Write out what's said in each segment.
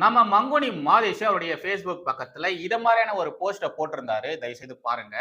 நம்ம மங்குனி மாதேஷ் அவருடைய ஃபேஸ்புக் பக்கத்துல இத மாதிரியான ஒரு போஸ்ட போட்டிருந்தாரு. தயவுசெய்து பாருங்க.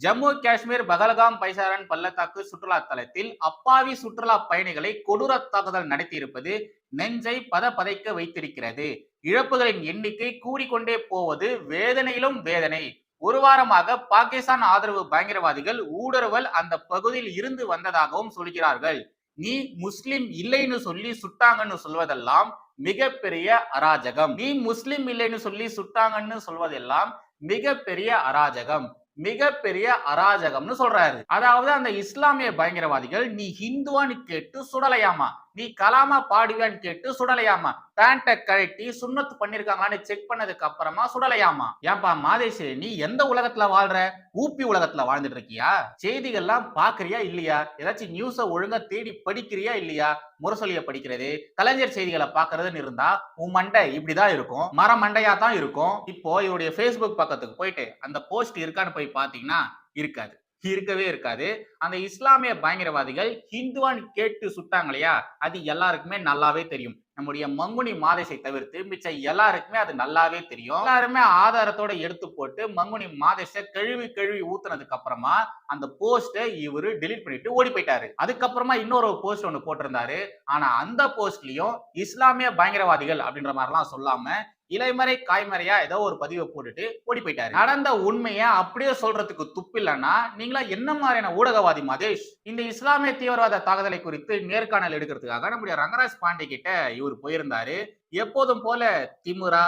ஜம்மு காஷ்மீர் பகல்காம் பைசாரன் பள்ளத்தாக்கு சுற்றுலா தலத்தில் அப்பாவி சுற்றுலா பயணிகளை கொடூர தாக்குதல் நடத்தியிருப்பது நெஞ்சை பத பதைக்க வைத்திருக்கிறது. இழப்புகளின் எண்ணிக்கை கூடிக்கொண்டே போவது வேதனையிலும் வேதனை. ஒரு வாரமாக பாகிஸ்தான் ஆதரவு பயங்கரவாதிகள் ஊடுருவல் அந்த பகுதியில் இருந்து வந்ததாகவும் சொல்கிறார்கள். நீ முஸ்லிம் இல்லைன்னு சொல்லி சுட்டாங்கன்னு சொல்வதெல்லாம் மிகப்பெரிய அராஜகம். நீ முஸ்லிம் இல்லைன்னு சொல்லி சுட்டாங்கன்னு சொல்வதெல்லாம் மிகப்பெரிய அராஜகம். மிகப்பெரிய அராஜகம்னு சொல்றாரு. அதாவது அந்த இஸ்லாமிய பயங்கரவாதிகள் நீ ஹிந்துவான்னு கேட்டு சுடலையாமா? நீ கலாமா பாடுவியான்னு கேட்டு சுடலையாமா பேண்ட்டை கழட்டி சுண்ணத்து பண்ணிருக்காங்களான்னு செக் பண்ணதுக்கு அப்புறமா சுடலையாமா ஏன்பா மாதேஷ் நீ எந்த உலகத்துல வாழ்ற? ஊப்பி உலகத்துல வாழ்ந்துட்டு இருக்கியா? செய்திகள்லாம் பாக்குறியா இல்லையா? ஏதாச்சும் நியூஸ ஒழுங்கா தேடி படிக்கிறியா இல்லையா? முரசொலிய படிக்கிறது கலைஞர் செய்திகளை பாக்குறதுன்னு இருந்தா உன் மண்டை இப்படிதான் இருக்கும். மர மண்டையா தான் இருக்கும். இப்போ இவருடைய ஃபேஸ்புக் பக்கத்துக்கு போயிட்டு அந்த போஸ்ட் இருக்கான்னு போய் பாத்தீங்கன்னா இருக்காது. இருக்கவே இருக்காது. அந்த இஸ்லாமிய பயங்கரவாதிகள் ஹிந்துவான் கேட்டு சுட்டாங்க இல்லையா? அது எல்லாருக்குமே நல்லாவே தெரியும். நம்முடைய மங்குனி மாதேஷை தவிர்த்து மிச்ச எல்லாருக்குமே அது நல்லாவே தெரியும். எல்லாருமே ஆதாரத்தோட எடுத்து போட்டு மங்குனி மாதேசை கழுவி கழுவி ஊத்துனதுக்கு அப்புறமா அந்த போஸ்ட்டை இவரு டெலீட் பண்ணிட்டு ஓடி போயிட்டாரு. அதுக்கப்புறமா இன்னொரு போஸ்ட் ஒன்று போட்டிருந்தாரு. ஆனா அந்த போஸ்ட்லயும் இஸ்லாமிய பயங்கரவாதிகள் அப்படின்ற மாதிரிலாம் சொல்லாம இலைமறை காய்மறையா ஏதோ ஒரு பதிவை போட்டுட்டு ஓடி போயிட்டாரு. நடந்த உண்மையை அப்படியே சொல்றதுக்கு துப்பு இல்லைன்னா நீங்களா என்ன மாதிரியான ஊடகவாதி மதேஷ் இந்த இஸ்லாமிய தீவிரவாத தாக்குதலை குறித்து நேர்காணல் எடுக்கிறதுக்காக நம்முடைய ரங்கராஜ் பாண்டே கிட்ட இவர் போயிருந்தாரு. எப்போதும் போல திமுரா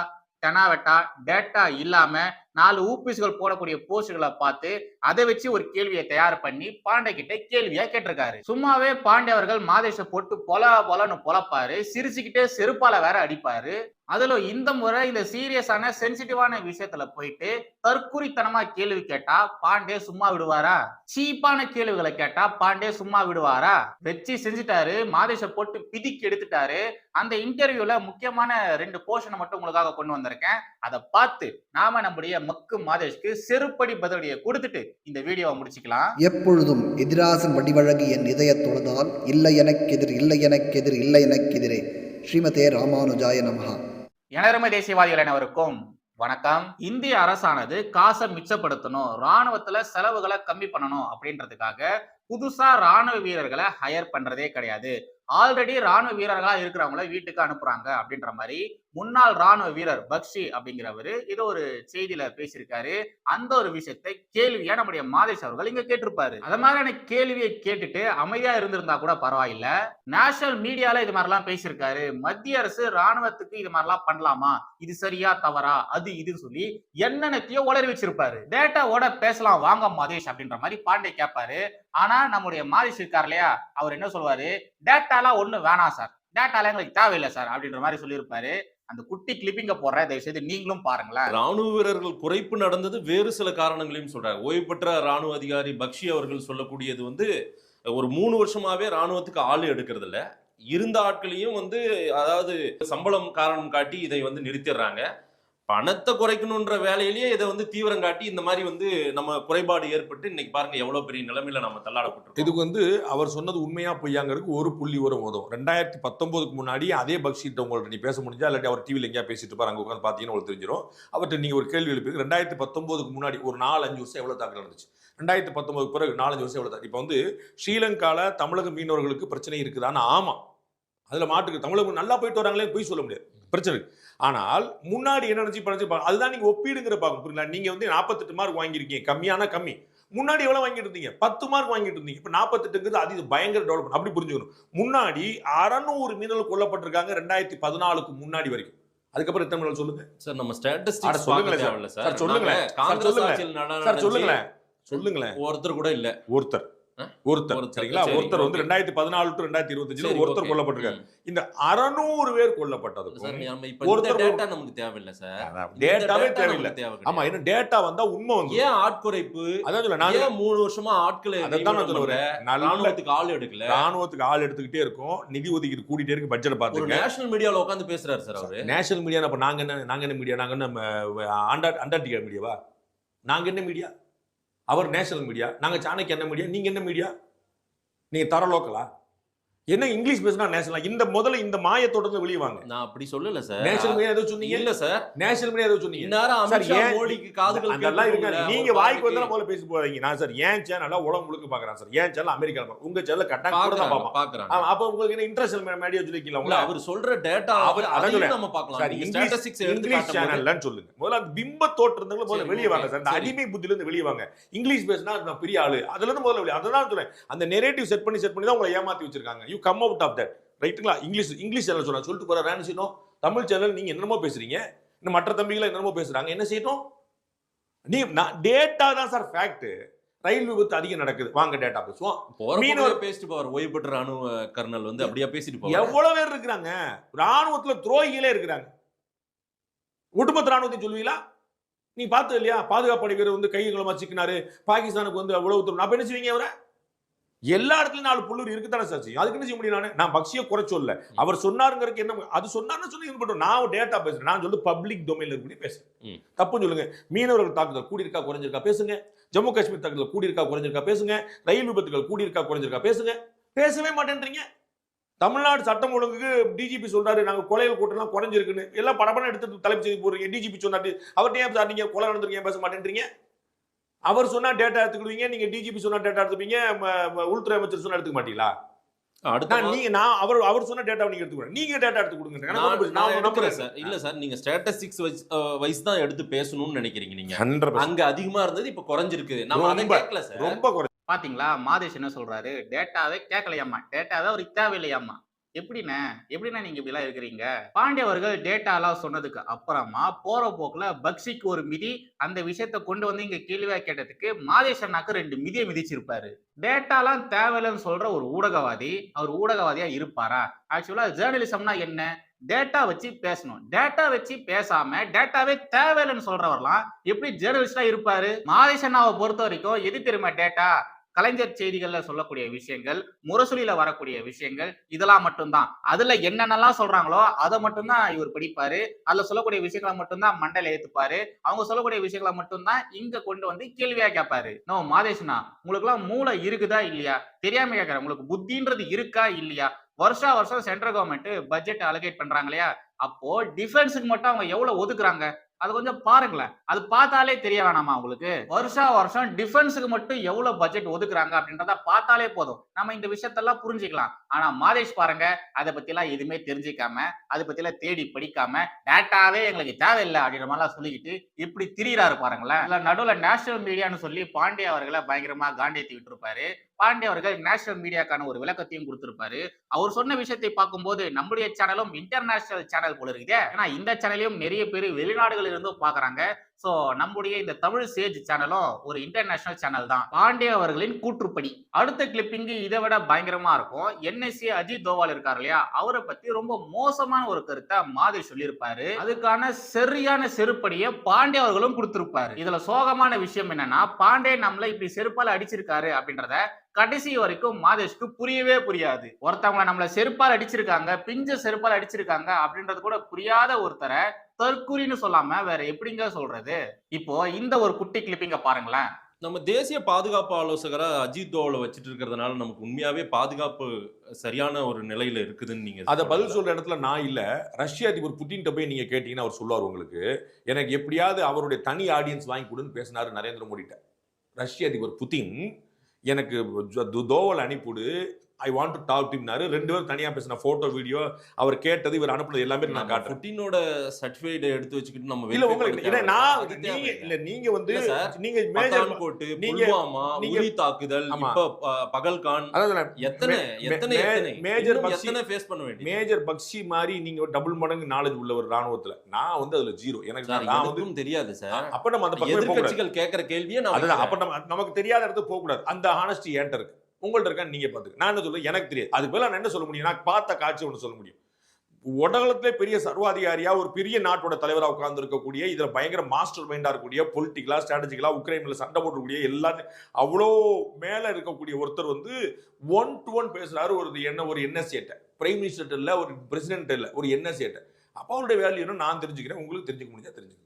தெனாவெட்டா டேட்டா இல்லாம நாலு ஊபிஸ்கள் போடக்கூடிய போஸ்டுகளை பார்த்து அதை வச்சு ஒரு கேள்வியை தயார் பண்ணி பாண்டே கிட்ட கேள்வியா கேட்டிருக்காரு. சும்மாவே பாண்டே அவர்கள் மாதேஷ போட்டு பொல பொலன்னு பொலப்பாரு. சிரிச்சுக்கிட்டே செருப்பால வேற அடிப்பாரு. அதுல இந்த முறை இந்த சீரியஸான சென்சிட்டிவான விஷயத்துல போயிட்டு தற்குறித்தனமா கேள்வி கேட்டா பாண்டே சும்மா விடுவாரா? சீப்பான கேள்விகளை கேட்டா பாண்டே சும்மா விடுவாரா? வச்சு செஞ்சுட்டாரு. மாதேஷ போட்டு பிதிக்கு எடுத்துட்டாரு. அந்த இன்டர்வியூல முக்கியமான ரெண்டு போர்ஷனை மட்டும் உங்களுக்காக கொண்டு வந்திருக்கேன். அதை பார்த்து நாம நம்முடைய மக்கு மாதேஷ்க்கு செருப்படி பதிலடியை கொடுத்துட்டு இந்த வீடியோவை முடிச்சுக்கலாம். எப்பொழுதும் எதிராசன் வடிவழகு என் இதய தொழுதால் இல்லை எனக்கெதிர் இல்லை எனக்கெதிர் இல்லை எனக்கெதிரே ஸ்ரீமதே ராமானுஜாய நமஹா. எனதருமை தேசியவாதிகள் அனைவருக்கும் வணக்கம். இந்திய அரசானது காசை மிச்சப்படுத்தணும் ராணுவத்துல செலவுகளை கம்மி பண்ணணும் அப்படின்றதுக்காக புதுசா ராணுவ வீரர்களை ஹையர் பண்றதே கிடையாது. ஆல்ரெடி ராணுவ வீரர்களா இருக்கிறவங்கள வீட்டுக்கு அனுப்புறாங்க அப்படின்ற மாதிரி முன்னாள் ராணுவ வீரர் பக்ஷி அப்படிங்கிறவரு ஏதோ ஒரு செய்தியில பேசியிருக்காரு. அந்த ஒரு விஷயத்தை கேள்வியா நம்முடைய மாதேஷ் அவர்கள் இங்க கேட்டிருப்பாரு. அத மாதிரியான கேள்வியை கேட்டுட்டு அமைதியா இருந்திருந்தா கூட பரவாயில்ல. நேஷனல் மீடியால இது மாதிரிலாம் பேசியிருக்காரு. மத்திய அரசு ராணுவத்துக்கு இது மாதிரிலாம் பண்ணலாமா? இது சரியா தவறா? அது இதுன்னு சொல்லி என்னென்னத்தையோ உளறி வச்சிருப்பாரு. டேட்டாவோட பேசலாம் வாங்க மாதேஷ் அப்படின்ற மாதிரி பாண்டே கேட்பாரு. ஆனா நம்முடைய மாதேஷ் இருக்கார் இல்லையா? அவர் என்ன சொல்வாரு டேட்டாலாம் ஒண்ணு வேணாம் சார். டேட்டாலாம் எங்களுக்கு தேவையில்லை சார் அப்படின்ற மாதிரி சொல்லியிருப்பாரு. அந்த குட்டி கிளிப்பிங்க போடுறேன். தயவு செய்து நீங்களும் பாருங்களேன். ராணுவ வீரர்கள் குறைப்பு நடந்தது வேறு சில காரணங்களையும் சொல்றாங்க ஓய்வு பெற்ற ராணுவ அதிகாரி பக்ஷி அவர்கள் சொல்லக்கூடியது வந்து ஒரு மூணு வருஷமாவே ராணுவத்துக்கு ஆள் எடுக்கிறது இல்ல இருந்த ஆட்களையும் வந்து அதாவது சம்பளம் காரணம் காட்டி இதை வந்து நிறுத்திடுறாங்க. பணத்தை குறைக்கணுன்ற வேலையிலேயே இதை வந்து தீவிரம் காட்டி இந்த மாதிரி வந்து நம்ம குறைபாடு ஏற்பட்டு இன்னைக்கு பாருங்க எவ்வளவு பெரிய நிலைமையில நம்ம தள்ளாடப்பட்டிருக்கோம். இதுக்கு வந்து அவர் சொன்னது உண்மையா பொய்யாங்கிறதுக்கு ஒரு புள்ளி உரம் உதவும் ரெண்டாயிரத்தி பத்தொன்பதுக்கு முன்னாடி அதே பக்ஷிட்ட உங்கள்ட்ட நீ பேச முடிஞ்சா இல்லாட்டி அவர் டிவியில் எங்கேயா பேசிட்டு இருப்பாரு அங்கே உட்காந்து பார்த்தீங்கன்னா உங்களுக்கு தெரிஞ்சிடும் அவர்கிட்ட நீங்க ஒரு கேள்வி எழுப்பி ரெண்டாயிரத்தி பத்தொன்பதுக்கு முன்னாடி ஒரு நாலு அஞ்சு வருஷம் எவ்வளவு தாக்கல் நடந்துச்சு? ரெண்டாயிரத்தி பத்தொன்பதுக்கு பிறகு நாலஞ்சு வருஷம் எவ்வளவு தாக்கல் இப்போ வந்து ஸ்ரீலங்கால தமிழக மீனவர்களுக்கு பிரச்சனை இருக்குதான்னு ஆமா. அதுல மாட்டுக்கு தமிழகம் நல்லா போயிட்டு வராங்களே போய் சொல்ல முடியாது பிரச்சனை. ஆனால் முன்னாடி என்ன நினைச்சு பாருங்க அதுதான் நீங்க ஒப்பீடுங்கிற பார்க்க புரியுங்களா நீங்க வந்து நாற்பத்தெட்டு மார்க் வாங்கியிருக்கீங்க கம்மியான கம்மி முன்னாடி எவ்வளவு வாங்கிட்டு இருந்தீங்க பத்து மார்க் வாங்கிட்டு இருந்தீங்க இப்ப நாற்பத்தெட்டுங்கிறது அது பயங்கர டெவலப்மெண்ட் அப்படி புரிஞ்சுக்கணும் முன்னாடி அறநூறு மீனவர்கள் கொல்லப்பட்டிருக்காங்க ரெண்டாயிரத்தி பதினாலுக்கு முன்னாடி வரைக்கும் அதுக்கப்புறம் எத்தனை சொல்லுங்க சார் நம்ம ஸ்டாட்டிஸ்டிக்ஸ் சொல்லுங்களேன் சார். சொல்லுங்களேன். சார் சொல்லுங்களேன். சார். சொல்லுங்களேன் சொல்லுங்களேன் ஒருத்தர் கூட இல்ல ஒருத்தர்? ஒருத்தர். சரிங்களா? சரி, ஒருத்தர் வந்து. ரெண்டாயிரத்தி பதினாலு டு ரெண்டாயிரத்தி இருபத்தஞ்சுல ஒருத்தர். கொல்லப்பட்டிருக்காரு. இந்த அறநூறு பேர் இந்த ஒருத்தர் டேட்டா நமக்கு தேவையில்ல சார். டேட்டாவே தேவையில்லை. ஆமா. என்ன டேட்டா வந்தா உண்மை வந்து ஏன் ஆட்குறைப்பு அதான் சொல்ல நான் மூணு வருஷமா ஆட்களை நான்? வரேன் நல்ல ராணுவத்துக்கு ஆள் எடுக்கல. ராணுவத்துக்கு ஆள் எடுத்துக்கிட்டே இருக்கும். நிதி ஒதுக்கீடு கூட்டிட்டே இருக்கு பட்ஜெட் பாத்துங்க நேஷனல் மீடியால உட்கார்ந்து பேசுறாரு சார் அவரு. நேஷனல் மீடியா அப்ப நாங்க என்ன நாங்க என்ன மீடியா நாங்க என்ன அண்டா அண்டார்டிகா மீடியாவா நாங்க என்ன மீடியா அவர் நேஷனல் மீடியா நாங்கள் சாணக்கிய என்ன மீடியா நீங்கள் என்ன மீடியா நீங்கள் தர லோக்கலா என்ன இங்கிலீஷ் பேசினா நேஷனல்? இந்த முதல்ல இந்த மாயத்தோட்டத்துல வெளியே வாங்க. நான் அப்படி சொல்லல சார். நேஷனல் மீடியா ஏதோ சொன்னீங்க? இல்ல சார். நேஷனல் மீடியா ஏதோ சொன்னீங்க. சார், அமித்ஷா மோடிக்கு காதுகள் அதெல்லாம் இருக்காது நீங்க வாய்க்கு. வந்தாலும் முதல்ல பேசி போறீங்க நான் சார் ஏன் சேனல்ல உலகம் முழுக்க பாக்குறேன் சார். ஏன் சேனல் அமெரிக்கால. உங்க சேனல் கட்டாயம் கூட தான். ஆமா, அப்ப உங்களுக்கு என்ன இன்டர்நேஷனல் மீடியா சொல்லிக்கலாம் உங்களை? அவர் சொல்ற டேட்டா அவர் சொல்றேன். நம்ம பார்க்கலாம். சார் நீங்க இங்கிலீஷ் சேனல்லன்னு சொல்லுங்க. முதல்ல அந்த பிம்ப தோற்றதுங்களை முதல்ல சரி, வெளியே வாங்க. சார். சரி. அடிமை புத்தில இருந்து வெளியே வாங்க. இங்கிலீஷ் பேசினா நான் பெரிய ஆளு. அதுல இருந்து முதல்ல வெளியே அதான் சொல்றேன். அந்த நெரேட்டிவ் செட் பண்ணி செட் பண்ணி தான் உங்களை ஏமாத்தி வச்சிருக்காங்க. You come out of that ரைட்டுங்களா இங்கிலீஷ் இங்கிலீஷ் சேனல் சொல்றேன் சொல்லிட்டு போற ராணிசினோ தமிழ் சேனல் நீங்க என்னமோ பேசுறீங்க. இந்த மற்ற தம்பிகளை என்னமோ பேசுறாங்க. என்ன செய்யட்டும்? நீ டேட்டா தான் சார் ஃபேக்ட் ரயில் விபத்து அதிகம் நடக்குது. வாங்க டேட்டா பேசுவோம். மீனவர் பேசிட்டு போவார். ஓய்வு பெற்ற ராணுவ கர்னல் வந்து அப்படியே பேசிட்டு போவார்? எவ்வளவு பேர் இருக்கிறாங்க? ராணுவத்துல துரோகிகளே இருக்கிறாங்க. ஒட்டுமொத்த ராணுவத்தை சொல்லுவீங்களா? நீ பார்த்து இல்லையா? பாதுகாப்பு படை வீரர் வந்து கைகளமா சிக்கினாரு. பாகிஸ்தானுக்கு வந்து உளவுத்துறை நான் என்ன செய்வீங்க அவரை? எல்லா இடத்துலயும் நாலு புள்ளூர் இருக்குதானே சார் அதுக்கு என்ன செய்ய முடியும் நானு? நான் பக்ஷிய குறை சொல்ல அவர் சொன்னாருங்கிறதுக்கு என்ன அது சொன்னாருன்னு சொல்லி இது பண்ணுறோம் நான் டேட்டா பேசுறேன். நான் சொல்லி பப்ளிக் டொமைன்ல இருக்கக்கூடிய பேசுறேன். தப்புன்னு சொல்லுங்க. மீனவர்கள் தாக்குதல் கூடியிருக்கா குறைஞ்சிருக்கா பேசுங்க. ஜம்மு காஷ்மீர் தாக்குதல் கூடியிருக்கா குறைஞ்சிருக்கா பேசுங்க. ரயில் விபத்துகள் கூடியிருக்கா குறைஞ்சிருக்கா பேசுங்க. பேசவே மாட்டேன்றீங்க. தமிழ்நாடு சட்டம் ஒழுங்குக்கு டிஜிபி சொல்றாரு. நாங்க கொலைகள் கூட்டம்லாம் குறைஞ்சிருக்குன்னு. எல்லாம் படப்படம் எடுத்து தலைப்பு செய்தி போடுறீங்க. டிஜிபி சொன்னாரு. அவர்கிட்ட ஏன் சார் நீங்க கொலை நடந்திருக்கீங்க பேச மாட்டேன்றீங்க? அவர் சொன்னா டேட்டா எடுத்துக்கிடுவீங்க நீங்க டிஜிபி சொன்னா டேட்டா எடுத்துப்பீங்க உள்துறை அமைச்சர் சொன்னா எடுத்துக்க மாட்டீங்களா? அடுத்த நீங்க நான் அவர் அவர் சொன்ன டேட்டா நீங்க எடுத்துக்கணும் நீங்க டேட்டா எடுத்து கொடுங்க நான் நம்புறேன். சார். இல்ல சார் நீங்க ஸ்டாட்டிஸ்டிக்ஸ் வைஸ் தான் எடுத்து பேசணும்னு நினைக்கிறீங்க நீங்க. அங்க அதிகமா இருந்தது இப்ப குறைஞ்சிருக்கு. நம்ம அதை கேட்கல சார். ரொம்ப குறை பாத்தீங்களா மாதேஷ் என்ன சொல்றாரு? டேட்டாவே கேட்கலையாம்மா. டேட்டாவே அவருக்கு தேவையில்லையாம்மா. எப்படிண்ணே? எப்படிண்ணா நீங்க இப்படிலாம் இருக்கிறீங்க? பாண்டியவர்கள் டேட்டாலாம் சொன்னதுக்கு அப்புறமா போற போக்குல பக்ஸிக்கு ஒரு மிதி அந்த விஷயத்த கொண்டு வந்து இங்க கேள்வியா கேட்டதுக்கு மாதேஷன்னாக்கு ரெண்டு மிதியை மிதிச்சிருப்பாரு. டேட்டாலாம் தேவையில்லைன்னு சொல்ற ஒரு ஊடகவாதி அவர் ஊடகவாதியா இருப்பாரா? ஆக்சுவலா ஜேர்னலிசம்னா என்ன? டேட்டா வச்சு பேசணும். டேட்டா வச்சு பேசாம டேட்டாவே தேவையில்லைன்னு சொல்றவர்லாம் எப்படி ஜேர்னலிஸ்டா இருப்பாரு? மாதேஷ் அண்ணாவை பொறுத்த வரைக்கும் எது தெரியுமா டேட்டா கலைஞர் செய்திகள்ல சொல்லக்கூடிய விஷயங்கள் முரசொலியில வரக்கூடிய விஷயங்கள் இதெல்லாம் மட்டும்தான். அதுல என்னென்னலாம் சொல்றாங்களோ அதை மட்டும்தான் இவர் படிப்பாரு. அதுல சொல்லக்கூடிய விஷயங்களை மட்டும்தான் மண்டல ஏத்துப்பாரு. அவங்க சொல்லக்கூடிய விஷயங்களை மட்டும்தான் இங்க கொண்டு வந்து கேள்வியா கேட்பாரு நோ மாதேஷ்னா உங்களுக்கு எல்லாம் மூளை இருக்குதா இல்லையா? தெரியாம கேட்கறேன் உங்களுக்கு புத்தின்றது இருக்கா இல்லையா? வருஷா வருஷம் சென்ட்ரல் கவர்மெண்ட் பட்ஜெட் அலோகேட் பண்றாங்க இல்லையா? அப்போ டிஃபென்ஸுக்கு மட்டும் அவங்க எவ்வளவு ஒதுக்குறாங்க? அது கொஞ்சம் பாருங்களேன். அது பார்த்தாலே தெரிய வேணாமா உங்களுக்கு? வருஷா வருஷம் டிஃபென்ஸுக்கு மட்டும் எவ்வளவு பட்ஜெட் ஒதுக்குறாங்க அப்படின்றத பார்த்தாலே போதும். நம்ம இந்த விஷயத்தெல்லாம் புரிஞ்சுக்கலாம். ஆனா மாதேஷ் பாருங்க அதை பத்தி எல்லாம் எதுவுமே தெரிஞ்சுக்காம அதை பத்தி எல்லாம் தேடி படிக்காம டேட்டாவே எங்களுக்கு தேவையில்லை அப்படின்ற மாதிரிலாம் சொல்லிக்கிட்டு இப்படி திரியிறாரு பாருங்களேன். இல்ல நடுவில் நேஷனல் மீடியான்னு சொல்லி பாண்டிய அவர்களை பயங்கரமா காண்டியத்தி விட்டுருப்பாரு. பாண்டிய அவர்கள் நேஷனல் மீடியாக்கான ஒரு விளக்கத்தையும் கொடுத்திருப்பாரு. அவர் சொன்ன விஷயத்தை பார்க்கும்போது நம்முடைய சேனலும் இன்டர்நேஷனல் சேனல் போல இருக்குது. ஏன்னா இந்த சேனலையும் நிறைய பேர் வெளிநாடுகள் இருந்தும் பாக்குறாங்க சோ நம்முடைய இந்த தமிழ் சேஜ் சேனலும் ஒரு இன்டர்நேஷனல் சேனல் தான். பாண்டிய அவர்களின் கூற்றுப்படி. அடுத்த கிளிப்பிங்கு இதை விட பயங்கரமா இருக்கும். என்எஸ்சி அஜித் தோவால் இருக்கார் இல்லையா? அவரை பத்தி ரொம்ப மோசமான ஒரு கருத்தை மாதிரி சொல்லியிருப்பாரு. அதுக்கான சரியான செருப்படியை பாண்டிய அவர்களும் கொடுத்திருப்பாரு. இதுல சோகமான விஷயம் என்னன்னா பாண்டே நம்மள இப்படி செருப்பால் அடிச்சிருக்காரு அப்படின்றத கடைசி வரைக்கும் மாதேஷ்க்கு புரியவே புரியாது. ஒருத்தவங்க நம்மள செருப்பால் அடிச்சிருக்காங்க பிஞ்ச செருப்பால் அடிச்சிருக்காங்க அப்படின்றது கூட புரியாத ஒருத்தரை தற்குறின்னு சொல்லாம வேற எப்படிங்க சொல்றது? இப்போ இந்த ஒரு குட்டி கிளிப்பிங்க பாருங்களேன். நம்ம தேசிய பாதுகாப்பு ஆலோசகரா அஜித் தோவலை வச்சிட்டு இருக்கிறதுனால நமக்கு உண்மையாவே பாதுகாப்பு சரியான ஒரு நிலையில இருக்குதுன்னு நீங்க அத பதில். சொல்ற இடத்துல நான் இல்ல. ரஷ்ய அதிபர் புட்டின்ட்ட போய் நீங்க கேட்டீங்கன்னா அவர் சொல்லுவார் உங்களுக்கு. எனக்கு எப்படியாவது அவருடைய தனி ஆடியன்ஸ் வாங்கி கொடுன்னு பேசினாரு நரேந்திர மோடிட்ட. ரஷ்ய அதிபர் புதின் எனக்கு ஜ- தோவல் அனுப்பிவிடு. ஐ வாண்ட் டு டாக் டிம்னாரு ரெண்டு பேரும் தனியா பேசின போட்டோ வீடியோ அவர் கேட்டது இவர் அனுப்புனது எல்லாமே நான் காட்டுறேன். புட்டினோட சர்டிபிகேட் எடுத்து வச்சுக்கிட்டு நம்ம இல்ல உங்களுக்கு இல்ல. நான் நீங்க. இல்ல நீங்க வந்து நீங்க மேஜர் நீங்க- புல்வாமா உரி தாக்குதல். இப்ப பகல்கான் அதாவது எத்தனை எத்தனை மேஜர் எத்தனை? ஃபேஸ் பண்ண வேண்டியது? மேஜர் பக்ஷி மாதிரி நீங்க டபுள் மடங்கு நாலேஜ் உள்ள ஒரு ராணுவத்துல. நான் வந்து அதுல ஜீரோ எனக்கு நான் வந்து தெரியாது சார். அப்ப நம்ம அந்த பக்கமே கேட்கிற கேள்வியே நான். அப்ப நம்ம நமக்கு தெரியாத இடத்துக்கு போக கூடாது அந்த ஹானஸ்டி என்கிட்ட இருக்கு. உங்கள்ட்ட இருக்கா நீங்க பாத்துக்க நான் என்ன சொல்றேன் எனக்கு தெரியாது. அதுக்கு மேல நான் என்ன சொல்ல முடியும்? நான் பார்த்த காட்சி ஒன்று சொல்ல முடியும். உலகத்திலே பெரிய சர்வாதிகாரியா ஒரு பெரிய நாட்டோட தலைவராக உட்கார்ந்து இருக்கக்கூடிய இதுல பயங்கர மாஸ்டர் மைண்டா இருக்கக்கூடிய பொலிட்டிக்கலா ஸ்ட்ராட்டஜிக்கலா உக்ரைன்ல சண்டை போட்டக்கூடிய எல்லாத்தையும் அவ்வளோ மேல இருக்கக்கூடிய ஒருத்தர் வந்து ஒன் டு ஒன் பேசுறாரு. ஒரு என்ன ஒரு என்எஸ்ஏட்ட பிரைம் மினிஸ்டர் இல்ல ஒரு பிரசிடென்ட் இல்ல ஒரு என்ன சேட்டை அப்போ அவருடைய வேல்யூன்னு நான் தெரிஞ்சுக்கிறேன். உங்களுக்கு தெரிஞ்சுக்க முடிஞ்சா தெரிஞ்சுக்கிறேன்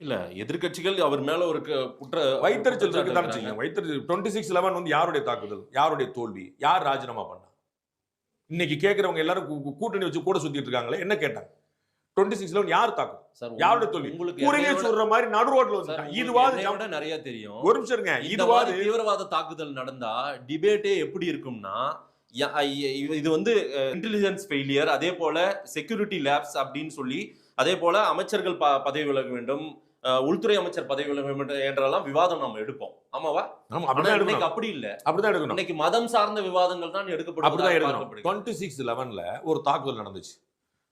இல்ல எதிர்க்கட்சிகள் அவர் மேல ஒரு குற்ற வைத்தறிச்சல் வைக்கிறாங்க. வச்சுக்கோங்க வைத்தறிச்சல் டுவெண்ட்டி சிக்ஸ் லெவன் வந்து யாருடைய தாக்குதல்? யாருடைய தோல்வி? யார் ராஜினாமா பண்ணா? இன்னைக்கு கேட்கறவங்க எல்லாரும் கூட்டணி வச்சு கூட சுத்திட்டு இருக்காங்களே என்ன கேட்டாங்க? டுவெண்ட்டி சிக்ஸ் லெவன் யார் தாக்கும் சார் யாருடைய தோல்வி? உங்களுக்கு விட- சொல்ற மாதிரி நடு ரோட்ல இதுவாது நிறைய தெரியும். ஒரு நிமிஷம் இருங்க. இதுவாது தீவிரவாத தாக்குதல் நடந்தா டிபேட்டே எப்படி இருக்கும்னா இது வந்து இன்டெலிஜென்ஸ் ஃபெயிலியர் அதே போல செக்யூரிட்டி லேப்ஸ் அப்படின்னு சொல்லி அதே போல அமைச்சர்கள் ப- பதவி விலக வேண்டும் உள்துறை அமைச்சர் பதவி என்றெல்லாம் விவாதம் நம்ம எடுப்போம். ஆமாவா? இன்னைக்கு அப்படி இல்ல. அப்படிதான் எடுக்கணும். இன்னைக்கு மதம் சார்ந்த விவாதங்கள் தான் எடுக்கப்படும். அப்படிதான் எடுக்கணும். டுவெண்ட்டி சிக்ஸ் லெவன்ல ஒரு தாக்குதல் நடந்துச்சு.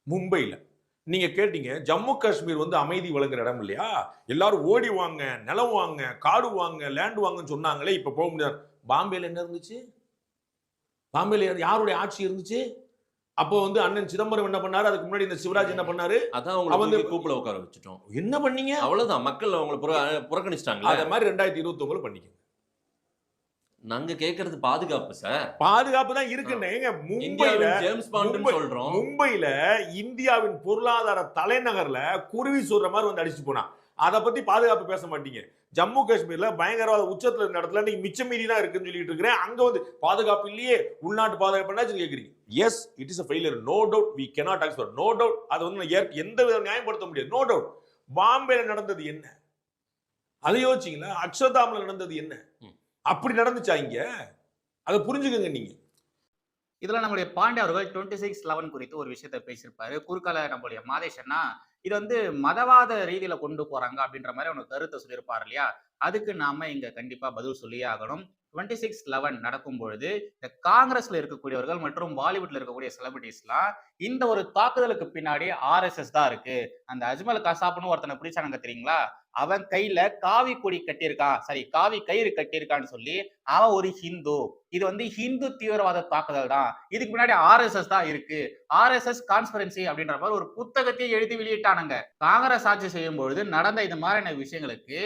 மும்பைல நீங்க கேட்டீங்க ஜம்மு காஷ்மீர் வந்து அமைதி வழங்குற இடம் இல்லையா? எல்லாரும் ஓடி வாங்க நிலம் வாங்க காடு வாங்க லேண்ட் வாங்கன்னு சொன்னாங்களே இப்ப போக முடியாது. பாம்பேல என்ன இருந்துச்சு? பாம்பேல யாருடைய ஆட்சி இருந்துச்சு? அப்போ வந்து அண்ணன் சிதம்பரம் என்ன பண்ணாரு? அதுக்கு முன்னாடி இந்த சிவராஜ் என்ன பண்ணாரு? அதான் அவன் வந்து- அவங்க கூப்பிட உட்கார வச்சுட்டோம். என்ன பண்ணீங்க? அவ்வளவுதான். மக்கள் அவங்களை புற- புறக்கணிச்சிட்டாங்களே அத மாதிரி ரெண்டாயிரத்தி இருபத்தி ஒன்பதுல பண்ணிக்க நாங்க கேக்குறது பாதுகாப்பு சார். பாதுகாப்பு தான் இருக்குன்னு. இந்தியாவின் ஜேம்ஸ் மும்பை- சொல்றோம். மும்பைல இந்தியாவின் பொருளாதார தலைநகர்ல குருவி சொல்ற மாதிரி வந்து அடிச்சு போனான். அதை பத்தி பாதுகாப்பு பேச மாட்டீங்க. ஜம்மு காஷ்மீர்ல பயங்கரவாத உச்சத்துல இருந்த இடத்துல நீங்க மிச்சம் மீறி தான் இருக்குன்னு சொல்லிட்டு இருக்கிறேன். அங்க வந்து பாதுகாப்பு இல்லையே உள்நாட்டு பாதுகாப்பு என்னாச்சு கேக்குறீங்க. Yes it is failure no doubt we cannot talks for no doubt அது வந்து எந்த வித நியாயப்படுத்த முடியாது. நோ டவுட் பாம்பேல நடந்தது என்ன? அதை யோசிச்சீங்களா? அக்ஷதாமில் நடந்தது என்ன. அப்படி நடந்துச்சா இங்க? அதை புரிஞ்சுக்கங்க நீங்க. இதுல நம்மளுடைய பாண்டே அவர்கள் டுவெண்ட்டி சிக்ஸ் லெவன் குறித்து ஒரு விஷயத்த பேசியிருப்பாரு. குறுக்கால நம்மளுடைய மாதேஷன்னா இது வந்து மதவாத ரீதியில கொண்டு போறாங்க அப்படின்ற மாதிரி அவனுக்கு கருத்தை சொல்லியிருப்பார் இல்லையா? அதுக்கு நாம இங்க கண்டிப்பா பதில் சொல்லியே ஆகணும். டுவெண்ட்டி சிக்ஸ் லெவன் நடக்கும் பொழுது இந்த காங்கிரஸ்ல இருக்கக்கூடியவர்கள் மற்றும் பாலிவுட்ல இருக்கக்கூடிய செலிபிரிட்டிஸ்லாம் இந்த ஒரு தாக்குதலுக்கு பின்னாடி ஆர்எஸ்எஸ் தான் இருக்கு. அந்த அஜ்மல் கசாப்னு ஒருத்தனை பிடிச்சானுங்க தெரியுங்களா? அவன் கையில காவி கொடி கட்டியிருக்கான். சரி காவி கயிறு கட்டியிருக்கான்னு சொல்லி அவன் ஒரு ஹிந்து. இது வந்து ஹிந்து தீவிரவாத தாக்குதல் தான். இதுக்கு முன்னாடி ஆர்எஸ்எஸ் தான் இருக்கு. ஆர்எஸ்எஸ் கான்ஸ்பரன்சி அப்படின்ற மாதிரி ஒரு புத்தகத்தையே எழுதி வெளியிட்டானுங்க. காங்கிரஸ் ஆட்சி செய்யும் பொழுது நடந்த இந்த மாதிரியான விஷயங்களுக்கு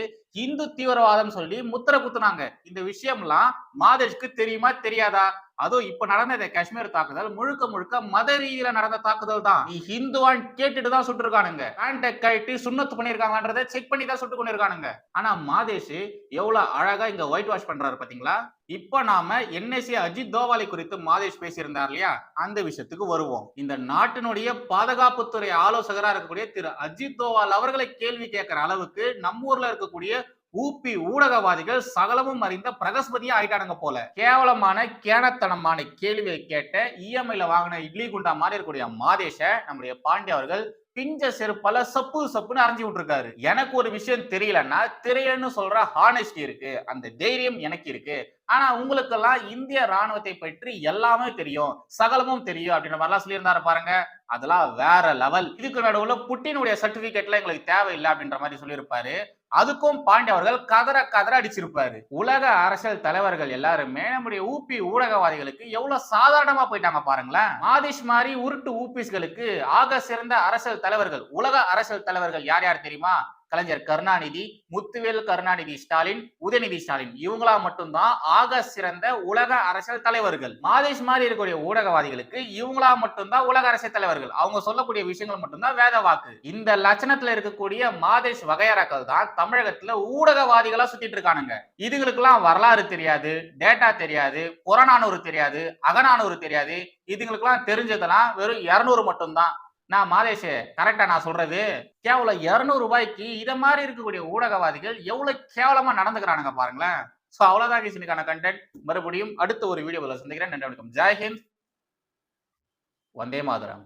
இந்து தீவிரவாதம் சொல்லி முத்திர குத்துனாங்க. இந்த விஷயம்லாம் மாதேஷ்க்கு தெரியுமா தெரியாதா? அதுவும் இப்ப நடந்த இந்த காஷ்மீர் தாக்குதல் முழுக்க முழுக்க மத ரீதியில நடந்த தாக்குதல் தான். நீ ஹிந்துவான் கேட்டுட்டு தான் சுட்டுருக்கானுங்க. பேண்ட கட்டி சுண்ணத்து பண்ணிருக்காங்கன்றதை செக் பண்ணி தான் சுட்டு கொண்டிருக்கானுங்க. ஆனா மாதேஷ் எவ்வளவு அழகா இங்க ஒயிட் வாஷ் பண்றாரு பாத்தீங்களா? இப்ப நாம என்எஸ்ஏ அஜித் தோவாலை குறித்து மாதேஷ் பேசியிருந்தார் இல்லையா? அந்த விஷயத்துக்கு வருவோம். இந்த நாட்டினுடைய பாதுகாப்புத்துறை ஆலோசகரா இருக்கக்கூடிய திரு அஜித் தோவால் அவர்களை கேள்வி கேட்கிற அளவுக்கு நம்ம ஊர்ல இருக்கக்கூடிய ஊப்பி ஊடகவாதிகள் சகலமும் அறிந்த பிரகஸ்பதியா ஆயிட்டானுங்க போல. கேவலமான கேனத்தனமான கேள்வியை கேட்ட இஎம்ஐல வாங்கின இட்லி குண்டா மாதிரி இருக்கக்கூடிய மாதேஷ நம்முடைய பாண்டிய அவர்கள் பிஞ்ச செருப்பால சப்பு சப்புன்னு அரைஞ்சு விட்டுருக்காரு. எனக்கு ஒரு விஷயம் தெரியலன்னா திரையன்னு சொல்ற ஹானஸ்டி இருக்கு அந்த தைரியம் எனக்கு இருக்கு. ஆனா உங்களுக்கெல்லாம் இந்திய ராணுவத்தை பற்றி எல்லாமே தெரியும் சகலமும் தெரியும் அப்படின்ற மாதிரிலாம் சொல்லியிருந்தாரு பாருங்க. அதெல்லாம் வேற லெவல். இதுக்கு நடுவுல புட்டினுடைய சர்டிபிகேட்லாம் எங்களுக்கு தேவையில்லை அப்படின்ற மாதிரி சொல்லியிருப்பாரு. அதுக்கும் பாண்டி அவர்கள் கதற கதற அடிச்சிருப்பாரு. உலக அரசியல் தலைவர்கள் எல்லாருமே நம்முடைய ஊபி ஊடகவாதிகளுக்கு எவ்வளவு சாதாரணமா போயிட்டாங்க பாருங்களேன். ஆதிஷ் மாதிரி உருட்டு ஊபிஸ்களுக்கு ஆக சிறந்த அரசியல் தலைவர்கள் உலக அரசியல் தலைவர்கள் யார் யார் தெரியுமா? கலைஞர் கருணாநிதி முத்துவேல் கருணாநிதி ஸ்டாலின் உதயநிதி ஸ்டாலின். இவங்களா மட்டும்தான் ஆக சிறந்த உலக அரசியல் தலைவர்கள். மாதேஷ் மாதிரி இருக்கக்கூடிய ஊடகவாதிகளுக்கு இவங்களா மட்டும்தான் உலக அரசியல் தலைவர்கள். அவங்க சொல்லக்கூடிய விஷயங்கள் மட்டும்தான் வேத வாக்கு. இந்த லட்சணத்துல இருக்கக்கூடிய மாதேஷ் வகையறாக்கள் தான் தமிழகத்துல ஊடகவாதிகளா சுத்திட்டு இருக்கானுங்க. இதுங்களுக்கெல்லாம் வரலாறு தெரியாது டேட்டா தெரியாது புறநானூறு தெரியாது அகநானூறு தெரியாது. இதுங்களுக்கெல்லாம் தெரிஞ்சதெல்லாம் வெறும் இருநூறு மட்டும்தான். நான் மாதேஷ் கரெக்டா நான் சொல்றது கேவலம் இருநூறு ரூபாய்க்கு இத மாதிரி இருக்கக்கூடிய ஊடகவாதிகள் எவ்வளவு கேவலமா நடந்துக்கிறானுங்க பாருங்களேன். சோ அவ்வளவுதான் இன்னைக்கான கண்டென்ட் மறுபடியும் அடுத்த ஒரு வீடியோவில் சந்திக்கிறேன். நன்றி வணக்கம். ஜெய்ஹிந்த் வந்தே மாதரம்.